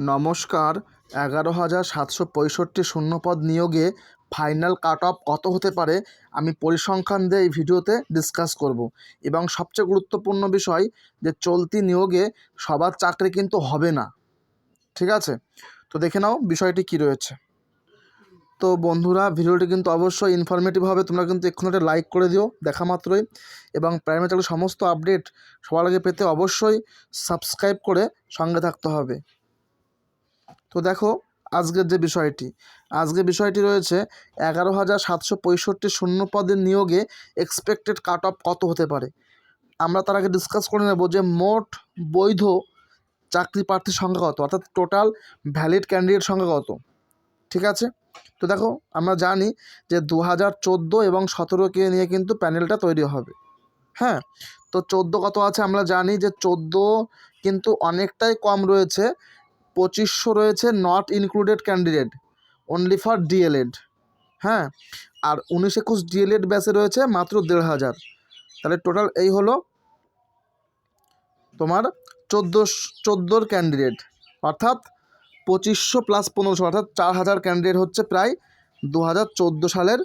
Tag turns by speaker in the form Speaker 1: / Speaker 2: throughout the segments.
Speaker 1: নমস্কার। এগারো হাজার সাতশো পঁয়ষট্টি শূন্যপদ নিয়োগে ফাইনাল কাট অফ কত হতে পারে? আমি পরিসংখ্যান দিয়ে এই ভিডিওতে ডিসকাস করব। এবং সবচেয়ে গুরুত্বপূর্ণ বিষয় যে চলতি নিয়োগে সবার চাকরি কিন্তু হবে না। ঠিক আছে? তো দেখে নাও বিষয়টি কী রয়েছে। তো বন্ধুরা, ভিডিওটি কিন্তু অবশ্যই ইনফরমেটিভ হবে। তোমরা কিন্তু এক্ষুনি একটা লাইক করে দিও, দেখা মাত্রই। এবং প্রাইমারি চাকরির সমস্ত আপডেট সবার আগে পেতে অবশ্যই সাবস্ক্রাইব করে সঙ্গে থাকতে হবে। তো দেখো আজকের যে বিষয়টি, আজকের বিষয়টি রয়েছে এগারো হাজার সাতশো পঁয়ষট্টি শূন্য পদের নিয়োগে এক্সপেক্টেড কাট অফ কত হতে পারে? আমরা তার আগে ডিসকাস করে নেব যে মোট বৈধ চাকরি প্রার্থীর সংখ্যা কত, অর্থাৎ টোটাল ভ্যালিড ক্যান্ডিডেট সংখ্যা কত, ঠিক আছে? তো দেখো আমরা জানি যে দু হাজার চোদ্দ এবং সতেরোকে নিয়ে কিন্তু প্যানেলটা তৈরি হবে হ্যাঁ? তো চোদ্দ কত আছে? আমরা জানি যে চোদ্দ কিন্তু অনেকটাই কম রয়েছে পঁচিশশো রয়েছে not included candidate only for DElEd হ্যাঁ আর উনিশ একুশ ডিএলএড ব্যাচে রয়েছে মাত্র দেড় হাজার। তাহলে টোটাল এই হলো তোমার চোদ্দ চোদ্দোর ক্যান্ডিডেট অর্থাৎ পঁচিশশো প্লাস পনেরোশো, অর্থাৎ চার হাজার ক্যান্ডিডেট হচ্ছে প্রায় দু হাজার চোদ্দ সালের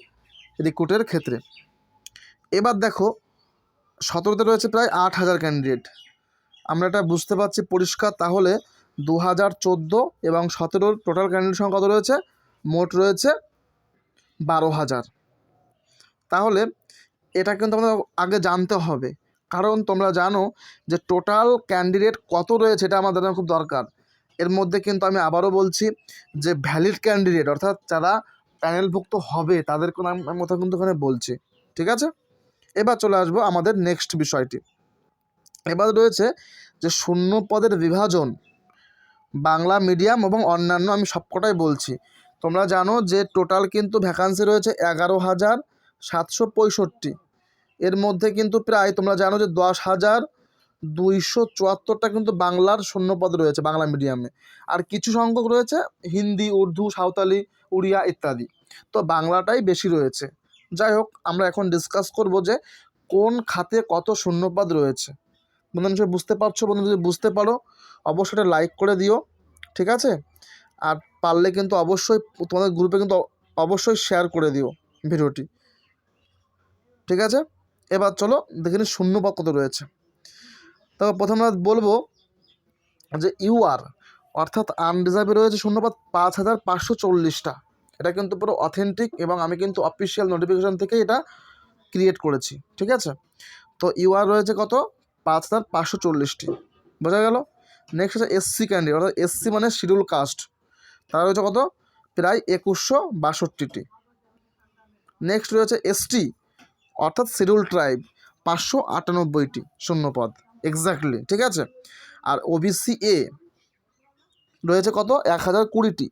Speaker 1: রিক্রুটের ক্ষেত্রে। এবার দেখো, সতেরোতে রয়েছে প্রায় আট হাজার ক্যান্ডিডেট আমরা এটা বুঝতে পারছি পরিষ্কার, তাহলে দু হাজার চোদ্দ এবং সতেরোর টোটাল ক্যান্ডিডেট সংখ্যা কত রয়েছে? মোট রয়েছে বারো হাজার তাহলে এটা কিন্তু আমাদের আগে জানতে হবে। কারণ তোমরা জানো যে টোটাল ক্যান্ডিডেট কত রয়েছে এটা আমাদের খুব দরকার। এর মধ্যে কিন্তু আমি আবারও বলছি যে ভ্যালিড ক্যান্ডিডেট অর্থাৎ যারা প্যানেলভুক্ত হবে তাদের কোনো কথা কিন্তু ওখানে বলছি। ঠিক আছে? এবার চলে আসব আমাদের নেক্সট বিষয়টি। এবার রয়েছে যে শূন্য পদের বিভাজন বাংলা মিডিয়াম এবং অন্যান্য আমি সবকটাই বলছি। তোমরা জানো যে টোটাল কিন্তু ভ্যাকান্সি রয়েছে এগারো হাজার সাতশো পঁয়ষট্টি। এর মধ্যে কিন্তু প্রায় তোমরা জানো যে দশ হাজার দুইশো চুয়াত্তরটা কিন্তু বাংলার শূন্যপদ রয়েছে বাংলা মিডিয়ামে। আর কিছু সংখ্যক রয়েছে হিন্দি, উর্দু, সাঁওতালি, উড়িয়া ইত্যাদি। তো বাংলাটাই বেশি রয়েছে। যাই হোক, আমরা এখন ডিসকাস করব যে কোন খাতে কত শূন্যপদ রয়েছে। বন্ধু নিশ্চয়ই বুঝতে পারছ? বন্ধু যদি বুঝতে পারো, অবশ্যই এটা লাইক করে দিও, ঠিক আছে? আর পারলে কিন্তু অবশ্যই তোমাদের গ্রুপে কিন্তু অবশ্যই শেয়ার করে দিও ভিডিওটি, ঠিক আছে? এবার চলো দেখে নিই শূন্যপদ কত রয়েছে। তবে প্রথমে বলব যে ইউআর অর্থাৎ আনরিজার্ভে রয়েছে শূন্যপদ পাঁচ হাজার পাঁচশো চল্লিশটা। এটা কিন্তু পুরো অথেন্টিক এবং আমি কিন্তু অফিসিয়াল নোটিফিকেশান থেকে এটা ক্রিয়েট করেছি, ঠিক আছে? তো ইউআর রয়েছে কত? পাঁচ হাজার পাঁচশো চল্লিশটি। বোঝা গেল? নেক্সট হচ্ছে এসসি ক্যান্ডিডেট অর্থাৎ এসসি মানে শিডিউল কাস্ট। তারা রয়েছে কত? প্রায় একুশশো বাষট্টিটি। নেক্সট রয়েছে এসটি অর্থাৎ শিডিউল ট্রাইব, পাঁচশো আটানব্বইটি শূন্যপদ এক্স্যাক্টলি ঠিক আছে? আর ওবিসি এ রয়েছে কত? এক হাজার কুড়িটি।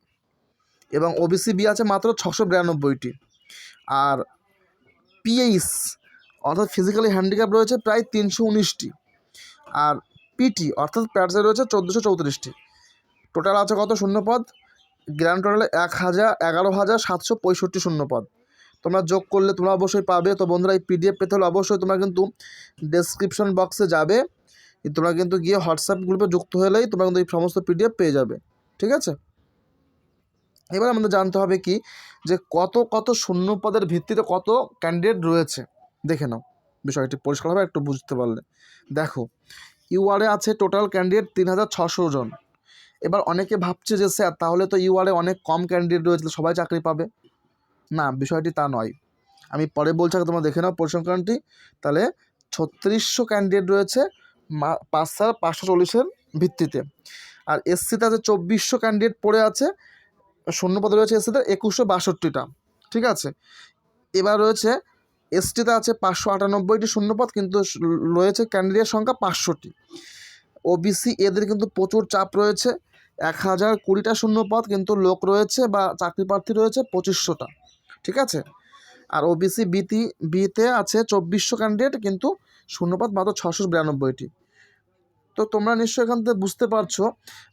Speaker 1: এবং ওবিসি বি আছে মাত্র ছশো বিরানব্বইটি। আর পিএইচ অর্থাৎ ফিজিক্যালি হ্যান্ডিক্যাপ রয়েছে প্রায় তিনশো উনিশটি। আর পিটি অর্থাৎ প্যাটসে রয়েছে চোদ্দোশো চৌত্রিশটি। টোটাল আছে কত শূন্যপদ? গ্র্যান্ড টোটালে এক হাজার, এগারো হাজার, সাতশো পঁয়ষট্টি শূন্যপদ। তোমরা যোগ করলে তোমরা অবশ্যই পাবে। তো বন্ধুরা, এই পিডিএফ পেতে হলে অবশ্যই তোমরা কিন্তু ডেসক্রিপশন বক্সে যাবে। তোমরা কিন্তু গিয়ে হোয়াটসঅ্যাপ গ্রুপে যুক্ত হলেই তোমরা কিন্তু এই সমস্ত পিডিএফ পেয়ে যাবে। ঠিক আছে? এবার আমাদের জানতে হবে কি? যে কত কত শূন্য পদের ভিত্তিতে কত ক্যান্ডিডেট রয়েছে? দেখে নাও। বিষয়টি পরিষ্কারভাবে একটু বুঝতে পারলে। দেখো ইউআরএ আছে টোটাল ক্যান্ডিডেট তিন হাজার ছশো জন। এবার অনেকে ভাবছে যে, স্যার, তাহলে তো ইউআরএ অনেক কম ক্যান্ডিডেট রয়েছে, সবাই চাকরি পাবে? না, বিষয়টি তা নয়। আমি পরে বলছি, আগে তোমরা দেখে নাও পরিসংখ্যানটি। তাহলে ছত্রিশশো ক্যান্ডিডেট রয়েছে পাঁচ হাজার পাঁচশো চল্লিশের ভিত্তিতে। আর এসসিতে আছে চব্বিশশো ক্যান্ডিডেট পড়ে আছে শূন্যপদে রয়েছে এসসিতে একুশশো বাষট্টিটা। ঠিক আছে? এবার রয়েছে এসটিতে আছে পাঁচশো আটানব্বইটি শূন্যপদ, কিন্তু রয়েছে ক্যান্ডিডেট সংখ্যা পাঁচশোটি। ওবিসি এদের কিন্তু প্রচুর চাপ রয়েছে এক হাজার কুড়িটা শূন্যপদ কিন্তু লোক রয়েছে বা চাকরি প্রার্থী রয়েছে পঁচিশশোটা, ঠিক আছে? আর ওবিসি বিতি বিতে আছে চব্বিশশো ক্যান্ডিডেট, কিন্তু শূন্যপদ মাত্র ছশো বিরানব্বইটি। তো তোমরা নিশ্চয়ই এখান থেকে বুঝতে পারছ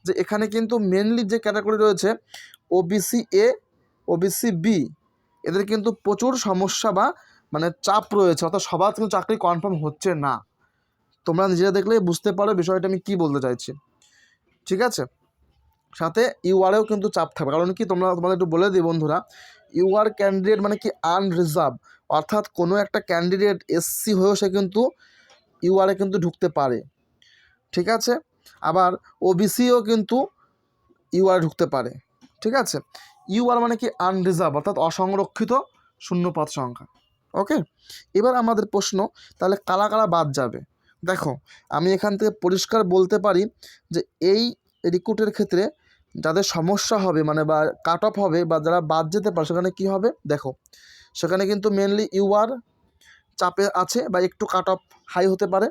Speaker 1: যে এখানে কিন্তু মেনলি যে ক্যাটাগরি রয়েছে ওবিসি এ ওবিসি বি এদের কিন্তু প্রচুর সমস্যা বা মানে চাপ রয়েছে, অর্থাৎ সবার কিন্তু চাকরি কনফার্ম হচ্ছে না। তোমরা নিজেরা দেখলেই বুঝতে পারো বিষয়টা আমি কী বলতে চাইছি। ঠিক আছে? সাথে ইউআরেও কিন্তু চাপ থাকবে। কারণ কি তোমরা তোমাদের একটু বলে দিই বন্ধুরা ইউআর ক্যান্ডিডেট মানে কি আনরিজার্ভ অর্থাৎ কোনো একটা ক্যান্ডিডেট এসসি হয়েও সে কিন্তু ইউআরে কিন্তু ঢুকতে পারে। ঠিক আছে? আবার ওবিসিও কিন্তু ইউআর ঢুকতে পারে। ঠিক আছে? ইউআর মানে কি আনরিজার্ভ অর্থাৎ অসংরক্ষিত শূন্যপদ সংখ্যা। ওকে এবার আমাদের প্রশ্ন, তাহলে কালা কালা বাদ যাবে। দেখো, আমি এখান থেকে পরিষ্কার বলতে পারি যে এই রিক্রুটের ক্ষেত্রে যাদের সমস্যা হবে মানে বা কাট অফ হবে বা যারা বাদ যেতে পারে, সেখানে কী হবে? দেখো, সেখানে কিন্তু মেনলি ইউআর চাপে আছে বা একটু কাট অফ হাই হতে পারে।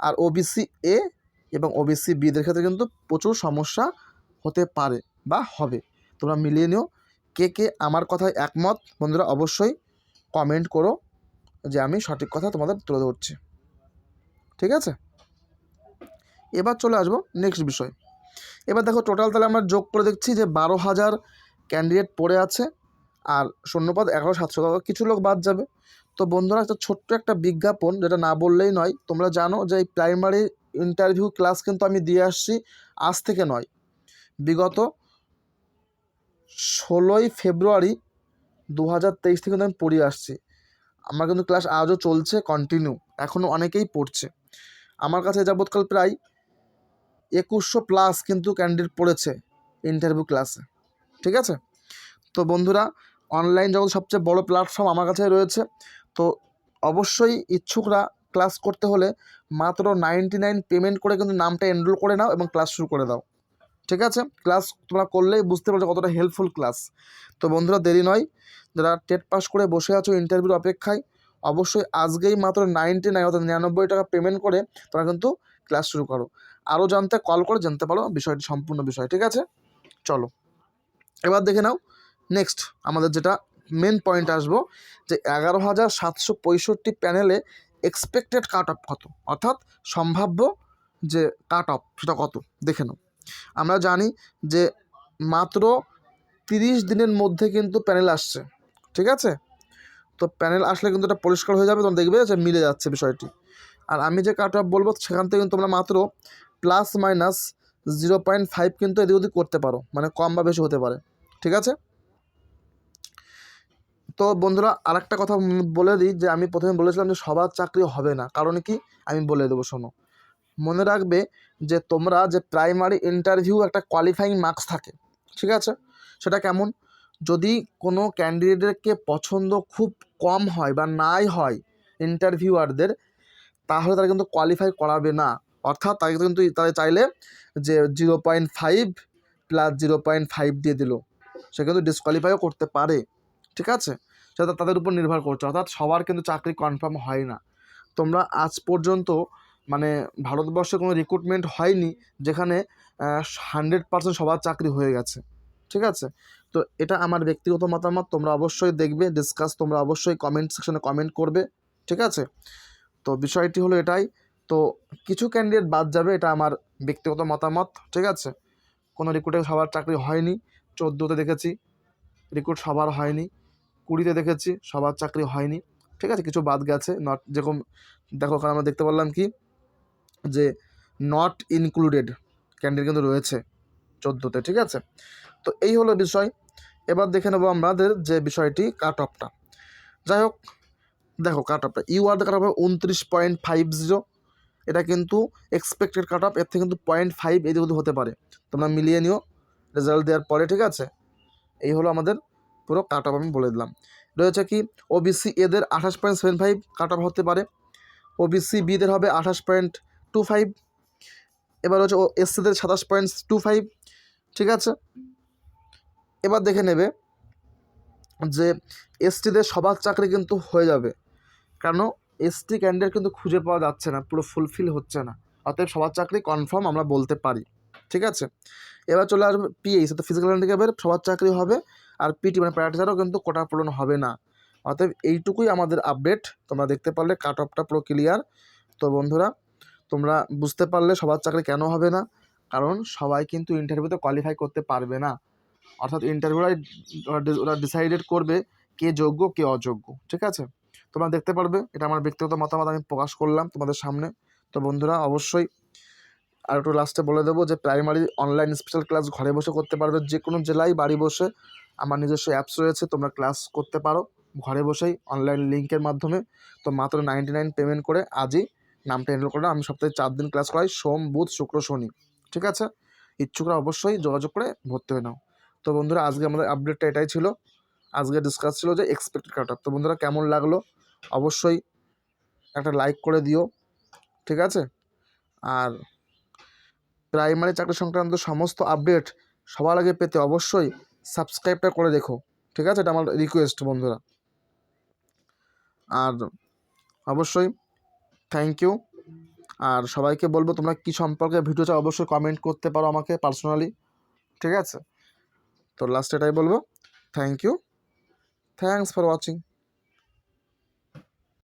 Speaker 1: আর ওবিসি এ এবং ওবিসি বিদের ক্ষেত্রে কিন্তু প্রচুর সমস্যা হতে পারে বা হবে। তোমরা মিলিয়ে নিও। কে কে আমার কথায় একমত, বন্ধুরা অবশ্যই কমেন্ট করো যে আমি সঠিক কথা তোমাদের তুলে ধরছি। ঠিক আছে? এবার চলে আসব নেক্সট বিষয়। এবার দেখো টোটাল তাহলে আমরা যোগ করে দেখছি যে বারো হাজার ক্যান্ডিডেট পড়ে আছে আর শূন্যপদ এগারো সাতশো। টাকা কিছু লোক বাদ যাবে। তো বন্ধুরা, একটা ছোট্ট একটা বিজ্ঞাপন, যেটা না বললেই নয়, তোমরা জানো যে এই প্রাইমারি ইন্টারভিউ ক্লাস কিন্তু আমি দিয়ে আসছি আজ থেকে নয়। বিগত ষোলোই ফেব্রুয়ারি দু হাজার তেইশ থেকে কিন্তু আমি পড়িয়ে আসছি। আমার কিন্তু ক্লাস আজও চলছে কন্টিনিউ এখনও অনেকেই পড়ছে। আমার কাছে যাবৎকাল প্রায় একুশশো প্লাস কিন্তু ক্যান্ডিডেট পড়েছে ইন্টারভিউ ক্লাসে ঠিক আছে? তো বন্ধুরা অনলাইন জগৎ সবচেয়ে বড় প্ল্যাটফর্ম আমার কাছে রয়েছে, তো অবশ্যই ইচ্ছুকরা ক্লাস করতে হলে মাত্র নাইনটি নাইন পেমেন্ট করে কিন্তু নামটা এনরোল করে নাও এবং ক্লাস শুরু করে দাও। ঠিক আছে? ক্লাস তোমরা করলেই বুঝতে পারছ কতটা হেল্পফুল ক্লাস তো বন্ধুরা, দেরি নয়। যারা টেট পাস করে বসে আছো ইন্টারভিউর অপেক্ষায়, অবশ্যই আজকেই মাত্র নাইনটি নাইন অর্থাৎ নিরানব্বই টাকা পেমেন্ট করে তোমরা কিন্তু ক্লাস শুরু করো। আরও জানতে কল করে জানতে পারো বিষয়টি, সম্পূর্ণ বিষয়, ঠিক আছে? চলো। এবার দেখে নাও। নেক্সট আমাদের যেটা মেন পয়েন্ট আসব, যে এগারো হাজার সাতশো পঁয়ষট্টি প্যানেলে এক্সপেক্টেড কাট অফ কত? অর্থাৎ সম্ভাব্য যে কাট অফ সেটা কত? দেখে নাও। আমরা জানি যে মাত্র তিরিশ দিনের মধ্যে কিন্তু প্যানেল আসছে, ঠিক আছে? তো প্যানেল আসলে কিন্তু এটা পরিষ্কার হয়ে যাবে তখন দেখবে যে মিলে যাচ্ছে বিষয়টি। আর আমি যে কাট অফ বলব, সেখান থেকে কিন্তু তোমরা মাত্র plus minus zero point five কিন্তু এদিক ওদিক করতে পারো মানে কম বা বেশি হতে পারে, ঠিক আছে? তো বন্ধুরা, আরেকটা কথা বলে দিই যে আমি প্রথমে বলেছিলাম যে সবার চাকরি হবে না, কারণ কি? আমি বলে দেবো, শোনো। মনে রাখবে যে তোমরা যে প্রাইমারি ইন্টারভিউ একটা কোয়ালিফাইং মার্কস থাকে, ঠিক আছে? সেটা কেমন? যদি কোনো ক্যান্ডিডেটকে পছন্দ খুব কম হয় বা নাই হয় ইন্টারভিউয়ারদের তাহলে তারা কিন্তু কোয়ালিফাই করাবে না। অর্থাৎ তাকে কিন্তু তারা চাইলে যে zero point five plus zero point five দিয়ে দিল, সে কিন্তু ডিসকোয়ালিফাইও করতে পারে, ঠিক আছে? সেটা তাদের উপর নির্ভর করছে, অর্থাৎ সবার কিন্তু চাকরি কনফার্ম হয় না। তোমরা আজ পর্যন্ত মানে ভারতবর্ষে কোনো রিক্রুটমেন্ট হয়নি, যেখানে হান্ড্রেড পার্সেন্ট সবার চাকরি হয়ে গেছে। ঠিক আছে? তো এটা আমার ব্যক্তিগত মতামত, তোমরা অবশ্যই দেখবে ডিসকাস তোমরা অবশ্যই কমেন্ট সেকশনে কমেন্ট করবে। ঠিক আছে? তো বিষয়টি হলো এটাই। তো কিছু ক্যান্ডিডেট বাদ যাবে, এটা আমার ব্যক্তিগত মতামত। ঠিক আছে? কোনো রিক্রুটে সবার চাকরি হয়নি, চোদ্দোতে দেখেছি রিক্রুট সবার হয়নি, কুড়িতে দেখেছি, সবার চাকরি হয়নি। ঠিক আছে? কিছু বাদ গেছে নট যেরকম, দেখো ওখানে আমরা দেখতে পারলাম কি যে নট ইনক্লুডেড ক্যান্ডিডেট কিন্তু রয়েছে চোদ্দোতে, ঠিক আছে? তো এই হলো বিষয়। এবার দেখে নেব আমাদের যে বিষয়টি কাট অফটা যাই হোক, দেখো কাট অফটা ইউআর কাট অফ উনত্রিশ পয়েন্ট ফাইভ জিরো। এটা কিন্তু এক্সপেক্টেড কাট অফ এর থেকে কিন্তু পয়েন্ট ফাইভ এদিক ওদিক হতে পারে। তোমরা মিলিয়ে নিও রেজাল্ট দেওয়ার পরে, ঠিক আছে? এই হলো আমাদের পুরো কাট অফ আমি বলে দিলাম। রয়েছে কি ওবিসি এদের আঠাশ point seven five cut off হতে পারে। ওবিসি বিদের হবে আঠাশ পয়েন্ট টু ফাইভ এবার হচ্ছে ও এসসিদের সাতাশ পয়েন্ট টু ফাইভ ঠিক আছে? এবার দেখে নেবে যে এসটিদের সবার চাকরি কিন্তু হয়ে যাবে। কেন? এসটি ক্যান্ডিডেট কিন্তু খুঁজে পাওয়া যাচ্ছে না, পুরো ফুলফিল হচ্ছে না। অতএব সবার চাকরি কনফার্ম আমরা বলতে পারি, ঠিক আছে? এবার চলে আসবে পিএইচ তো ফিজিক্যাল হ্যান্ডিক্যাপের সবার চাকরি হবে আর পিটি মানে প্যারাটিচারও কিন্তু কোটা পূরণ হবে না। অতএব এইটুকুই আমাদের আপডেট তোমরা দেখতে পারলে কাট অফটা পুরো ক্লিয়ার তো বন্ধুরা তোমরা বুঝতে পারলে সবার চাকরি কেন হবে না, কারণ সবাই কিন্তু ইন্টারভিউতে কোয়ালিফাই করতে পারবে না। অর্থাৎ ইন্টারভিউরাই ওরা ডিসাইডেড করবে কে যোগ্য, কে অযোগ্য, ঠিক আছে? তোমরা দেখতে পারবে, এটা আমার ব্যক্তিগত মতামত, আমি প্রকাশ করলাম তোমাদের সামনে। তো বন্ধুরা, অবশ্যই আর একটু লাস্টে বলে দেবো যে প্রাইমারি অনলাইন স্পেশাল ক্লাস ঘরে বসে করতে পারবে যে কোনো জেলায়, বাড়ি বসে। আমার নিজস্ব অ্যাপস রয়েছে, তোমরা ক্লাস করতে পারো। ঘরে বসেই অনলাইন লিঙ্কের মাধ্যমে। তো মাত্র নাইনটি নাইন পেমেন্ট করে আজই নামটা এনরোল করে আমি সপ্তাহে চার দিন ক্লাস করাই, সোম, বুধ, শুক্র, শনি। ঠিক আছে? ইচ্ছুকরা অবশ্যই যোগাযোগ করে ভর্তি হয়ে নাও। তো বন্ধুরা, আজকে আমাদের আপডেটটা এটাই ছিল। আজকে ডিসকাস ছিল যে এক্সপেক্টেড কাট তো বন্ধুরা, কেমন লাগল? অবশ্যই একটা লাইক করে দিও। ঠিক আছে? আর প্রাইমারি চাকরি সংক্রান্ত সমস্ত আপডেট সবার আগে পেতে অবশ্যই সাবস্ক্রাইবটা করে দেখো ঠিক আছে? এটা আমার রিকোয়েস্ট বন্ধুরা। আর অবশ্যই থ্যাংক ইউ আর সবাইকে বলব, তোমরা কী সম্পর্কে ভিডিও চাও অবশ্যই কমেন্ট করতে পারো আমাকে পার্সোনালি ঠিক আছে? তো লাস্ট এটাই বলব। Thank you thanks for watching